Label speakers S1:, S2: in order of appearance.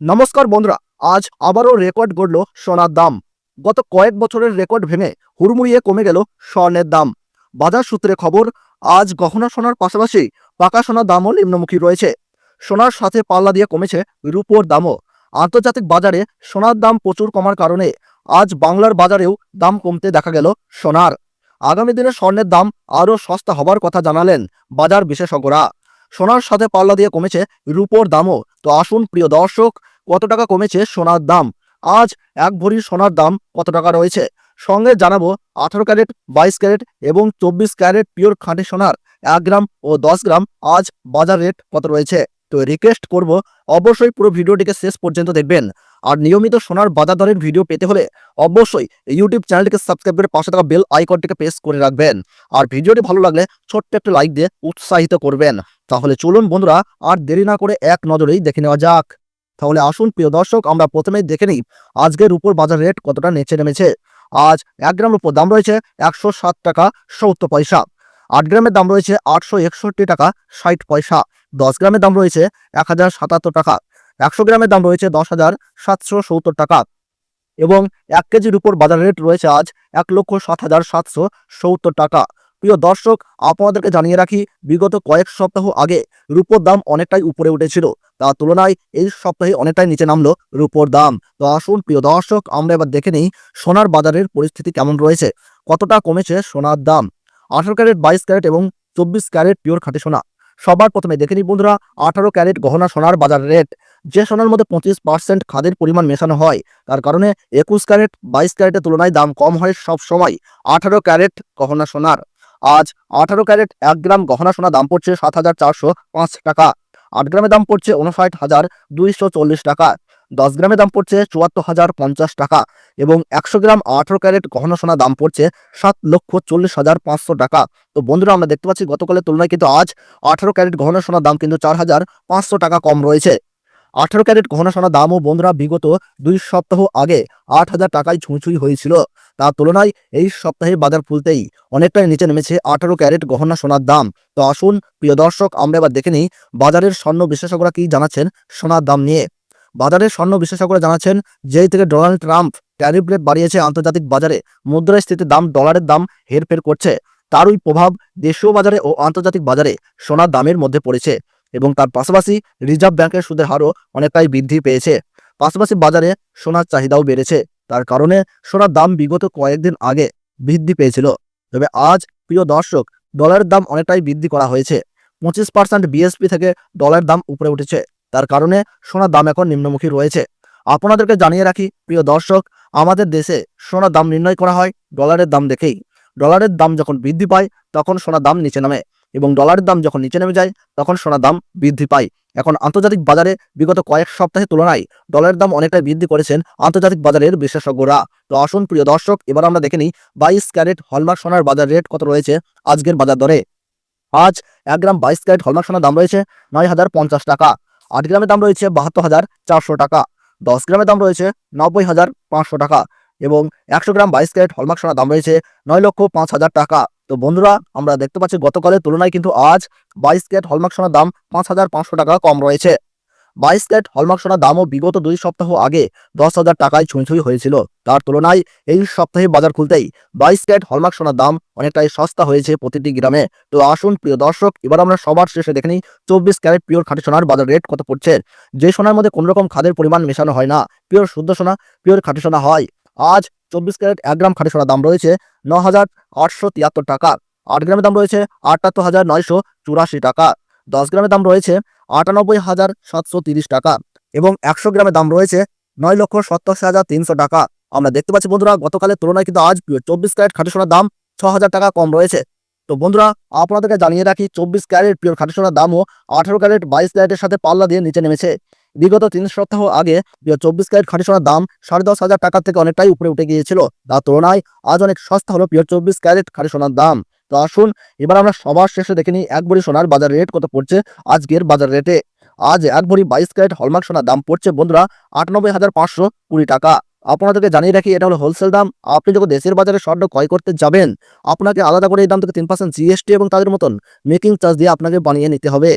S1: নমস্কার বন্ধুরা, আজ আবারও রেকর্ড গড়ল সোনার দাম। গত কয়েক বছরের রেকর্ড ভেঙে হুড়মুড়িয়ে কমে গেল স্বর্ণের দাম। বাজার সূত্রে খবর, আজ গহনা সোনার পাশাপাশি পাকা সোনার দামও নিম্নমুখী রয়েছে। সোনার সাথে পাল্লা দিয়ে কমেছে রূপোর দামও। আন্তর্জাতিক বাজারে সোনার দাম প্রচুর কমার কারণে আজ বাংলার বাজারেও দাম কমতে দেখা গেল সোনার। আগামী দিনে স্বর্ণের দাম আরও সস্তা হবার কথা জানালেন বাজার বিশেষজ্ঞরা। সোনার সাথে পাল্লা দিয়ে কমেছে রূপোর দামও। তো আসুন প্রিয় দর্শক কত টাকা কমেছে সোনার দাম? আজ এক ভরি সোনার দাম কত টাকা রয়েছে? সঙ্গে জানাব আঠারো ক্যারেট, বাইশ ক্যারেট এবং চব্বিশ ক্যারেট পিওর খাঁটি সোনার। এক গ্রাম ও দশ গ্রাম আজ বাজার রেট কত রয়েছে? তো রিকোয়েস্ট করব অবশ্যই পুরো ভিডিওটিকে শেষ পর্যন্ত দেখবেন। আর নিয়মিত সোনার বাজার দরের ভিডিও পেতে হলে অবশ্যই ইউটিউব চ্যানেলটিকে সাবস্ক্রাইব করে পাশে থাকা বেল আইকনটিকে প্রেস করে রাখবেন। আর ভিডিওটি ভালো লাগলে ছোট্ট একটা লাইক দিয়ে উৎসাহিত করবেন। তাহলে চলুন বন্ধুরা, আর দেরি না করে এক নজরেই দেখে নেওয়া যাক। তাহলে আসুন প্রিয় দর্শক, আমরা প্রথমেই দেখে নিই আজকের উপর বাজার রেট কতটা নেচে নেমেছে। আজ এক গ্রাম উপর দাম রয়েছে একশো সাত টাকা সত্তর পয়সা। আট গ্রামের দাম রয়েছে আটশো একষট্টি টাকা ষাট পয়সা। দশ গ্রামের দাম রয়েছে এক হাজার সাতাত্তর টাকা। একশো গ্রামের দাম রয়েছে দশ হাজার সাতশো সত্তর টাকা। এবং এক কেজির উপর বাজার রেট রয়েছে আজ এক লক্ষ সাত হাজার সাতশো সত্তর টাকা। প্রিয় দর্শক, আপনাদেরকে জানিয়ে রাখি, বিগত কয়েক সপ্তাহ আগে রূপোর দাম অনেকটাই উপরে উঠেছিল। তার তুলনায় এই সপ্তাহে অনেকটাই নিচে নামলো রূপোর দাম। তো আসুন, প্রিয় দর্শক, আমরা এবার দেখে নিই সোনার বাজারের পরিস্থিতি কেমন রয়েছে, কতটা কমেছে সোনার দাম। আঠারো ক্যারেট, বাইশ ক্যারেট এবং চব্বিশ ক্যারেট পিওর খাঁটি সোনা। সবার প্রথমে দেখে নিই বন্ধুরা, আঠারো ক্যারেট গহনা সোনার বাজার রেট। যে সোনার মধ্যে পঁচিশ পার্সেন্ট খাদের পরিমাণ মেশানো হয়, তার কারণে একুশ ক্যারেট, বাইশ ক্যারেটের তুলনায় দাম কম হয় সব সময়। আঠারো ক্যারেট গহনা সোনার। আজ আঠারো ক্যারেট এক গ্রাম গহনা সোনা দাম পড়ছে সাত হাজার চারশো পাঁচ টাকা। আট গ্রামের দাম পড়ছে উনষাট হাজার দুইশো চল্লিশ টাকা। দশ গ্রামে দাম পড়ছে চুয়াত্তর হাজার পঞ্চাশ টাকা এবং একশো গ্রাম আঠারো ক্যারেট গহনা সোনা দাম পড়ছে সাত লক্ষ চল্লিশ হাজার পাঁচশো টাকা। তো বন্ধুরা, আমরা দেখতে পাচ্ছি গতকালের তুলনায় কিন্তু আজ আঠারো ক্যারেট গহনা সোনার দাম কিন্তু চার হাজার পাঁচশো টাকা কম রয়েছে। আঠারো ক্যারেট গহনা সোনার দামও বন্ধুরা বিগত দুই সপ্তাহ আগে আট হাজার টাকায় ছুঁই হয়েছিল। তার তুলনায় এই সপ্তাহে বাজার খুলতেই অনেকটাই নিচে নেমেছে আঠারো ক্যারেট গহনা সোনার দাম। তো আসুন, প্রিয় দর্শক, আমরা এবার দেখে নিই বাজারের স্বর্ণ বিশেষজ্ঞরা কি জানাচ্ছেন সোনার দাম নিয়ে। বাজারের স্বর্ণ বিশেষজ্ঞরা জানাচ্ছেন, যেই থেকে ডোনাল্ড ট্রাম্প ট্যারিফ রেট বাড়িয়েছে আন্তর্জাতিক বাজারে, মুদ্রাস্ফীতির দাম, ডলারের দাম হেরফের করছে। তারই প্রভাব দেশীয় বাজারে ও আন্তর্জাতিক বাজারে সোনার দামের মধ্যে পড়েছে। এবং তার পাশাপাশি রিজার্ভ ব্যাংকের সুদের হারও অনেকটাই বৃদ্ধি পেয়েছে। পাশাপাশি বাজারে সোনার চাহিদাও বেড়েছে। তার কারণে সোনার দাম বিগত কয়েকদিন আগে বৃদ্ধি পেয়েছিল। তবে আজ, প্রিয় দর্শক, ডলারের দাম অনেকটাই বৃদ্ধি করা হয়েছে। পঁচিশ পার্সেন্ট বিএসপি থেকে ডলারের দাম উপরে উঠেছে। তার কারণে সোনার দাম এখন নিম্নমুখী রয়েছে। আপনাদেরকে জানিয়ে রাখি, প্রিয় দর্শক, আমাদের দেশে সোনার দাম নির্ণয় করা হয় ডলারের দাম দেখেই। ডলারের দাম যখন বৃদ্ধি পায়, তখন সোনার দাম নিচে নামে। এবং ডলারের দাম যখন নিচে নেমে যায়, তখন সোনার দাম বৃদ্ধি পায়। এখন আন্তর্জাতিক বাজারে বিগত কয়েক সপ্তাহের তুলনায় ডলারের দাম অনেকটাই বৃদ্ধি করেছেন আন্তর্জাতিক বাজারের বিশেষজ্ঞরা তো আসুন প্রিয় দর্শক, এবার আমরা দেখে নিই বাইশ ক্যারেট হলমার্ক সোনার বাজার রেট কত রয়েছে আজকের বাজার দরে। আজ এক গ্রাম বাইশ ক্যারেট হলমার্ক সোনার দাম রয়েছে নয় হাজার পঞ্চাশ টাকা। আট গ্রামের দাম রয়েছে বাহাত্তর হাজার চারশো টাকা। দশ গ্রামের দাম রয়েছে নব্বই হাজার পাঁচশো টাকা এবং একশো গ্রাম বাইশ ক্যারেট হলমার্ক সোনার দাম রয়েছে নয় লক্ষ পাঁচ হাজার টাকা। তো বন্ধুরা, আমরা দেখতে পাচ্ছি গতকালের তুলনায় কিন্তু আজ বাইশ ক্যারেট হলমার্ক সোনার দাম পাঁচ হাজার পাঁচশো টাকা কম রয়েছে। বাইশ ক্যারেট হলমার্ক সোনার দামও বিগত দুই সপ্তাহ আগে দশ হাজার টাকায় ছুঁই হয়েছিল। তার তুলনায় এই সপ্তাহে বাজার খুলতেই বাইশ ক্যারেট হলমার্ক সোনার দাম অনেকটাই সস্তা হয়েছে প্রতিটি গ্রামে। তো আসুন, প্রিয় দর্শক, এবার আমরা সবার শেষে দেখে নিই চব্বিশ ক্যারেট পিওর খাঁটি সোনার বাজার রেট কত পড়ছে। যে সোনার মধ্যে কোনো রকম খাদের পরিমাণ মেশানো হয় না। পিওর শুদ্ধ সোনা, পিওর খাঁটি সোনা হয়। আজ চব্বিশ ক্যারেট এক গ্রাম খাঁটি সোনার দাম রয়েছে ন হাজার আটশো তিয়াত্তর টাকা। আট গ্রামের দাম রয়েছে আটাত্তর হাজার নয়শো চুরাশি টাকা। দশ গ্রামের দাম রয়েছে আটানব্বই হাজার সাতশো তিরিশ টাকা এবং একশো গ্রামের দাম রয়েছে নয় লক্ষ সত্তর হাজার তিনশো টাকা। আমরা দেখতে পাচ্ছি বন্ধুরা, গতকালের তুলনায় কিন্তু আজ চব্বিশ ক্যারেট খাঁটি সোনার দাম ছ হাজার টাকা কম রয়েছে। তো বন্ধুরা, আপনাদেরকে জানিয়ে রাখি, চব্বিশ ক্যারেট পিওর খাঁটি সোনার দামও আঠারো ক্যারেট বাইশ ক্যারেটের সাথে পাল্লা দিয়ে নিচে নেমেছে। বিগত তিন সপ্তাহ আগে চব্বিশ ক্যারেট খাঁটি সোনার দাম সাড়ে দশ হাজার টাকা থেকে অনেকটাই উপরে উঠে গিয়েছিল। তার তুলনায় আজ অনেক সস্তা হলো পিওর চব্বিশ ক্যারেট খাঁটি সোনার দাম। তো আসুন, এবার আমরা সবার শেষে দেখে নিই এক ভরি সোনার বাজার রেট কত পড়ছে আজকের বাজার রেটে। আজ এক ভরি বাইশ ক্যারেট হলমার্ক সোনার দাম পড়ছে বন্ধুরা আটানব্বই হাজার পাঁচশো কুড়ি টাকা। আপনাদেরকে জানিয়ে রাখি, এটা হলো হোলসেল দাম। আপনি যখন দেশের বাজারে স্বর্ণ ক্রয় করতে যাবেন, আপনাকে আলাদা করে এই দাম থেকে তিন পার্সেন্ট জিএসটি এবং তাদের মতন মেকিং চার্জ দিয়ে আপনাকে বানিয়ে নিতে হবে।